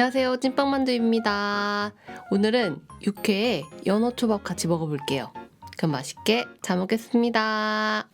안녕하세요. 찐빵만두입니다. 오늘은 육회에 연어초밥 같이 먹어볼게요. 그럼 맛있게 잘 먹겠습니다.